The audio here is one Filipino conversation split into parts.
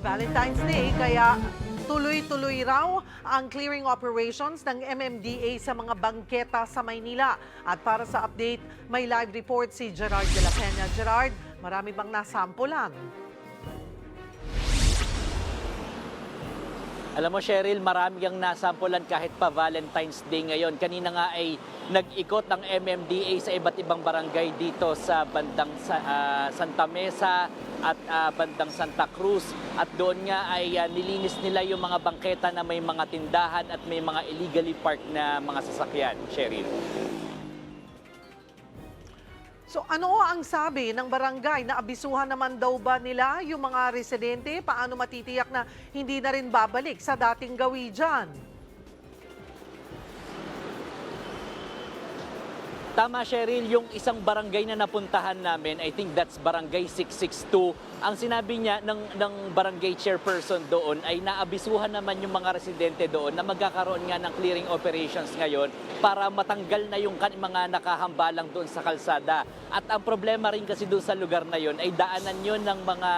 Valentine's Day, kaya tuloy-tuloy raw ang clearing operations ng MMDA sa mga bangketa sa Maynila. At para sa update, may live report si Gerard de la Peña. Gerard, marami bang nasampulan? Alam mo, Cheryl, marami ang nasampulan kahit pa Valentine's Day ngayon. Kanina nga ay nag-ikot ang MMDA sa iba't ibang barangay dito sa bandang ah, Santa Mesa at ah, bandang Santa Cruz. At doon nga ay ah, nilinis nila yung mga bangketa na may mga tindahan at may mga illegally parked na mga sasakyan, Cheryl. So ano ang sabi ng barangay? Naabisuhan naman daw ba nila yung mga residente? Paano matitiyak na hindi na rin babalik sa dating gawi dyan? Tama, Cheryl, yung isang barangay na napuntahan namin, I think that's Barangay 662. Ang sinabi niya ng, ng barangay chairperson doon ay naabisuhan naman yung mga residente doon na magkakaroon nga ng clearing operations ngayon para matanggal na yung mga nakahambalang doon sa kalsada. At ang problema rin kasi doon sa lugar na yon ay daanan yon ng mga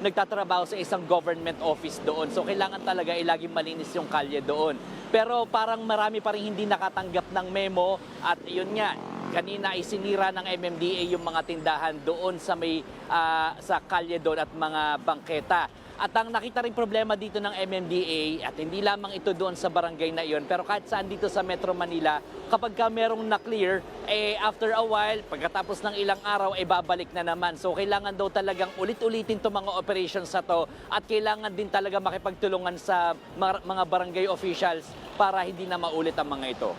nagtatrabaho sa isang government office doon. So kailangan talaga ay laging malinis yung kalye doon. Pero parang marami pa rin hindi nakatanggap ng memo at yun nga, kanina ay sinira ng MMDA yung mga tindahan doon sa may ah, sa kalye doon at mga bangketa. At ang nakita rin problema dito ng MMDA at hindi lamang ito doon sa barangay na iyon pero kahit saan dito sa Metro Manila kapag ka merong na-clear eh after a while pagkatapos ng ilang araw eh babalik na naman. So kailangan daw talagang ulit-ulitin to mga operations sa to at kailangan din talaga makipagtulungan sa mga barangay officials para hindi na maulit ang mga ito.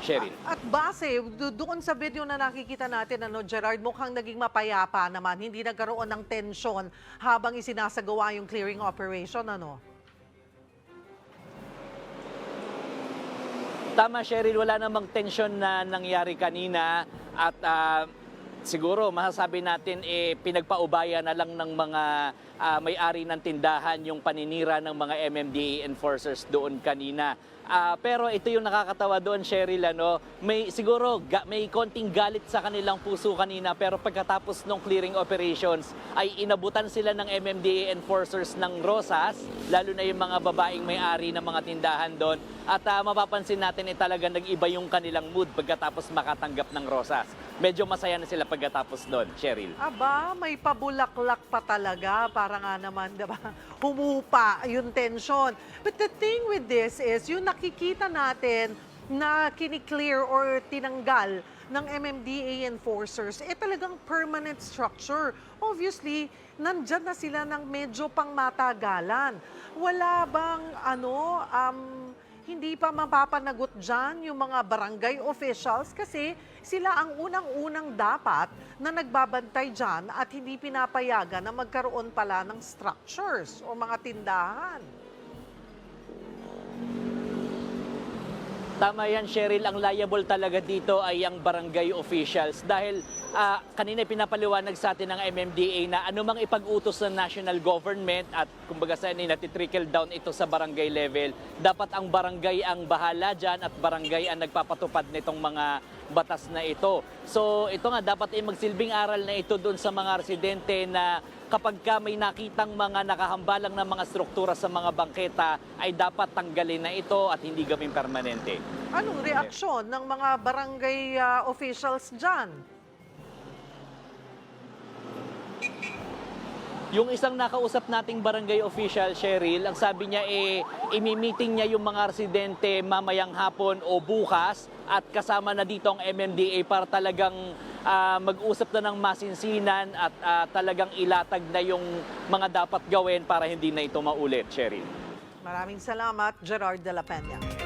Cheryl. At base, do- doon sa video na nakikita natin, ano, Gerard, mukhang naging mapayapa naman. Hindi nagkaroon ng tensyon habang isinasagawa yung clearing operation, ano? Tama, Cheryl, wala namang tension na nangyari kanina at ah, siguro masasabi natin eh pinagpaubaya na lang ng mga ah, may-ari ng tindahan yung paninira ng mga MMDA enforcers doon kanina. Ah, pero ito yung nakakatawa doon, Cheryl, ano, may siguro ga- may konting galit sa kanilang puso kanina pero pagkatapos ng clearing operations ay inabutan sila ng MMDA enforcers ng Rosas, lalo na yung mga babaeng may-ari ng mga tindahan doon. At ah, mapapansin natin ay talaga nag-iba yung kanilang mood pagkatapos makatanggap ng Rosas. Medyo masaya na sila pagkatapos doon, Cheryl. Aba, may pabulaklak pa talaga. Para nga naman, diba, humupa yung tension. But the thing with this is, yung nakikita natin na kiniklear or tinanggal ng MMDA enforcers, eh talagang permanent structure. Obviously, nandyan na sila ng medyo pang matagalan. Wala bang ano, um, hindi pa mapapanagot dyan yung mga barangay officials kasi sila ang unang-unang dapat na nagbabantay dyan at hindi pinapayagan na magkaroon pala ng structures o mga tindahan. Tama yan, Cheryl. Ang liable talaga dito ay ang barangay officials dahil ah, kanina pinapaliwanag sa atin ng MMDA na anumang ipag-utos ng national government at kumbaga sa ni natitrickle down ito sa barangay level, dapat ang barangay ang bahala dyan at barangay ang nagpapatupad nitong mga batas na ito. So ito nga, dapat ay magsilbing aral na ito doon sa mga residente na kapag ka may nakitang mga nakahambalang na mga struktura sa mga bangketa ay dapat tanggalin na ito at hindi gawing permanente. Anong reaksyon ng mga barangay ah, officials dyan? Yung isang nakausap nating barangay official, Cheryl, ang sabi niya eh, imi-meeting niya yung mga residente mamayang hapon o bukas at kasama na dito ang MMDA para talagang ah, mag-usap na ng masinsinan at ah, talagang ilatag na yung mga dapat gawin para hindi na ito maulit, Cheryl. Maraming salamat, Gerard de la Peña.